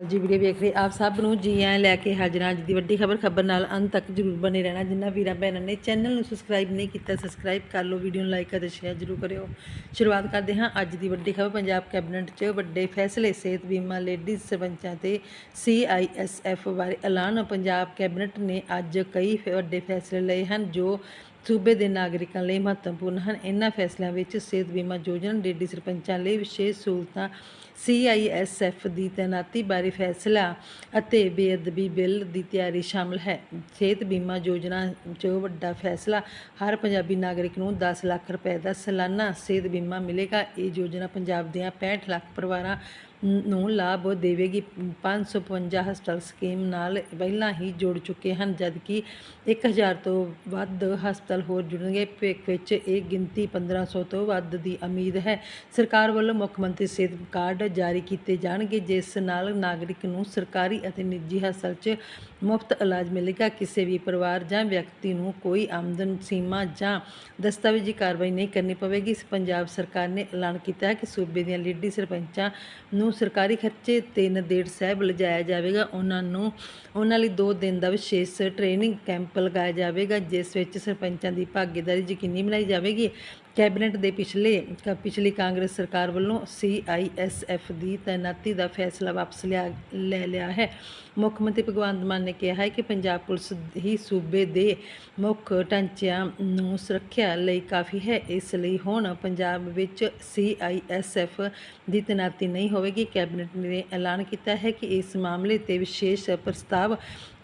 ਜੀ ਵੀਡੀਓ ਵੇਖ ਰਹੇ ਆਪ ਸਭ ਨੂੰ ਜੀ ਆਇਆਂ ਲੈ ਕੇ ਹਾਜ਼ਰਾਂ ਅੱਜ ਦੀ ਵੱਡੀ ਖਬਰ ਖਬਰ ਨਾਲ ਅੰਤ ਤੱਕ ਜਰੂਰ ਬਣੇ ਰਹਿਣਾ। ਜਿੰਨਾ ਵੀਰਾਂ ਭੈਣਾਂ ਨੇ ਚੈਨਲ ਨੂੰ ਸਬਸਕ੍ਰਾਈਬ ਨਹੀਂ ਕੀਤਾ ਸਬਸਕ੍ਰਾਈਬ ਕਰ ਲਓ ਵੀਡੀਓ ਨੂੰ ਲਾਈਕ ਅਤੇ ਸ਼ੇਅਰ ਜਰੂਰ ਕਰਿਓ। ਸ਼ੁਰੂਆਤ ਕਰਦੇ ਹਾਂ ਅੱਜ ਦੀ ਵੱਡੀ ਖਬਰ, ਪੰਜਾਬ ਕੈਬਨਿਟ 'ਚ ਵੱਡੇ ਫੈਸਲੇ, ਸਿਹਤ ਬੀਮਾ ਲੇਡੀਜ਼ ਸਰਪੰਚਾਂ ਤੇ ਸੀਆਈਐਸਐਫ ਬਾਰੇ ਐਲਾਨ। ਪੰਜਾਬ ਕੈਬਨਿਟ ਨੇ ਅੱਜ ਕਈ ਫ- ਵੱਡੇ ਫੈਸਲੇ ਲਏ ਹਨ, ਜੋ ਸੂਬੇ ਦੇ ਨਾਗਰਿਕਾਂ ਲਈ ਮਹੱਤਵਪੂਰਨ ਹਨ। ਇਹਨਾਂ ਫੈਸਲਿਆਂ ਵਿੱਚ ਸਿਹਤ ਬੀਮਾ ਯੋਜਨਾ ਡੇਡੀ ਸਰਪੰਚਾਂ ਲਈ ਵਿਸ਼ੇਸ਼ ਸਹੂਲਤਾਂ ਸੀਆਈਐਸਐਫ ਦੀ ਤੈਨਾਤੀ ਬਾਰੇ ਫੈਸਲਾ ਅਤੇ ਬੇਅਦਬੀ ਬਿੱਲ ਦੀ ਤਿਆਰੀ ਸ਼ਾਮਲ ਹੈ। ਸਿਹਤ ਬੀਮਾ ਯੋਜਨਾ 'ਚ ਵੱਡਾ ਫੈਸਲਾ, ਹਰ ਪੰਜਾਬੀ ਨਾਗਰਿਕ ਨੂੰ 10 ਲੱਖ ਰੁਪਏ ਦਾ ਸਾਲਾਨਾ ਸਿਹਤ ਬੀਮਾ ਮਿਲੇਗਾ। ਇਹ ਯੋਜਨਾ ਪੰਜਾਬ ਦੀਆਂ 65 ਲੱਖ ਪਰਿਵਾਰਾਂ ਨੂੰ ਲਾਭ ਦੇਵੇਗੀ। 555 ਹਸਪਤਾਲ ਸਕੀਮ ਨਾਲ ਪਹਿਲਾਂ ਹੀ ਜੁੜ ਚੁੱਕੇ ਹਨ, ਜਦਕਿ 1000 ਤੋਂ ਵੱਧ ਹਸਪਤਾਲ ਹੋਰ ਜੁੜਨਗੇ। ਭਵਿੱਖ ਵਿੱਚ ਇਹ ਗਿਣਤੀ 1500 ਤੋਂ ਵੱਧ ਦੀ ਉਮੀਦ ਹੈ। ਸਰਕਾਰ ਵੱਲੋਂ ਮੁੱਖ ਮੰਤਰੀ ਸਿਹਤ ਕਾਰਡ ਜਾਰੀ ਕੀਤੇ ਜਾਣਗੇ, ਜਿਸ ਨਾਲ ਨਾਗਰਿਕ ਨੂੰ ਸਰਕਾਰੀ ਅਤੇ ਨਿੱਜੀ ਹਸਪਤਾਲ 'ਚ ਮੁਫਤ ਇਲਾਜ ਮਿਲੇਗਾ। ਕਿਸੇ ਵੀ ਪਰਿਵਾਰ ਜਾਂ ਵਿਅਕਤੀ ਨੂੰ ਕੋਈ ਆਮਦਨ ਸੀਮਾ ਜਾਂ ਦਸਤਾਵੇਜ਼ੀ ਕਾਰਵਾਈ ਨਹੀਂ ਕਰਨੀ ਪਵੇਗੀ। ਪੰਜਾਬ ਸਰਕਾਰ ਨੇ ਐਲਾਨ ਕੀਤਾ ਹੈ ਕਿ ਸੂਬੇ ਦੀਆਂ ਲੀਡੀ ਸਰਪੰਚਾਂ ਨੂੰ ਸਰਕਾਰੀ ਖਰਚੇ ਤੇ ਨੰਦੇੜ ਸਾਹਿਬ ਲਿਜਾਇਆ ਜਾਵੇਗਾ। ਉਹਨਾਂ ਨੂੰ, ਉਹਨਾਂ ਲਈ 2 ਦਿਨ ਦਾ ਵਿਸ਼ੇਸ਼ ਟ੍ਰੇਨਿੰਗ ਕੈਂਪ ਲਗਾਇਆ ਜਾਵੇਗਾ, ਜਿਸ ਵਿੱਚ ਸਰਪੰਚਾਂ ਦੀ ਭਾਗੀਦਾਰੀ ਯਕੀਨੀ ਬਣਾਈ ਜਾਵੇਗੀ ਕੈਬਨਿਟ ਦੇ ਪਿਛਲੇ, ਕ- ਪਿਛਲੀ ਕਾਂਗਰਸ ਸਰਕਾਰ ਵੱਲੋਂ ਸੀਆਈਐਸਐਫ ਦੀ ਤੈਨਾਤੀ ਦਾ ਫੈਸਲਾ ਵਾਪਸ ਲਿਆ, ਲੈ ਲਿਆ ਹੈ। ਮੁੱਖ ਮੰਤਰੀ ਭਗਵੰਤ ਮਾਨ ਨੇ ਕਿਹਾ ਹੈ ਕਿ ਪੰਜਾਬ ਪੁਲਿਸ ਹੀ ਸੂਬੇ ਦੇ ਮੁੱਖ ਢਾਂਚਿਆਂ ਨੂੰ ਸੁਰੱਖਿਆ ਲਈ ਕਾਫੀ ਹੈ। ਇਸ ਲਈ ਹੁਣ ਪੰਜਾਬ ਵਿੱਚ ਸੀਆਈਐਸਐਫ ਦੀ ਤੈਨਾਤੀ ਨਹੀਂ ਹੋਵੇਗੀ। ਕੈਬਨਿਟ ਨੇ ਐਲਾਨ ਕੀਤਾ ਹੈ ਕਿ ਇਸ ਮਾਮਲੇ ਤੇ ਵਿਸ਼ੇਸ਼ ਪ੍ਰਸਤਾਵ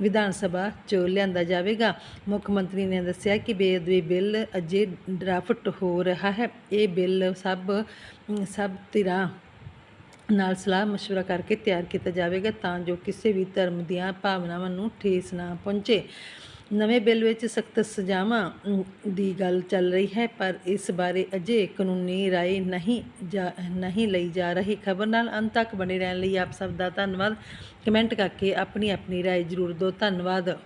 ਵਿਧਾਨ ਸਭਾ 'ਚ ਲਿਆਂਦਾ ਜਾਵੇਗਾ। ਮੁੱਖ ਮੰਤਰੀ ਨੇ ਦੱਸਿਆ ਕਿ ਬੇਅਦਬੀ ਬਿੱਲ ਅਜੇ ਡਰਾਫਟ ਹੋ ਰਿਹਾ ਹੈ ਇਹ ਬਿੱਲ ਸਭ ਸਭ ਧਿਰਾਂ ਨਾਲ ਸਲਾਹ مشورہ ਕਰਕੇ ਤਿਆਰ ਕੀਤਾ ਜਾਵੇਗਾ ਤਾਂ ਜੋ ਕਿਸੇ ਵੀ ਧਰਮ ਦੀਆਂ ਭਾਵਨਾਵਾਂ ਨੂੰ ਠੇਸ ਨਾ ਪਹੁੰਚੇ ਨਵੇਂ ਬਿੱਲ ਵਿੱਚ ਸਖਤ ਸਜ਼ਾਵਾਂ ਅਮ, ਦੀ ਗੱਲ ਚੱਲ ਰਹੀ ਹੈ ਪਰ ਇਸ ਬਾਰੇ ਅਜੇ ਕਾਨੂੰਨੀ ਰਾਏ ਨਹੀਂ ਜਾ- ਨਹੀਂ ਲਈ ਜਾ ਰਹੀ ਖਬਰ ਨਾਲ ਅੰਤ ਤੱਕ ਬਣੇ ਰਹਿਣ ਲਈ ਆਪ ਸਭ ਦਾ ਧੰਨਵਾਦ ਕਮੈਂਟ ਕਰਕੇ ਆਪਣੀ ਆਪਣੀ ਰਾਏ ਜ਼ਰੂਰ ਦਿਓ ਧੰਨਵਾਦ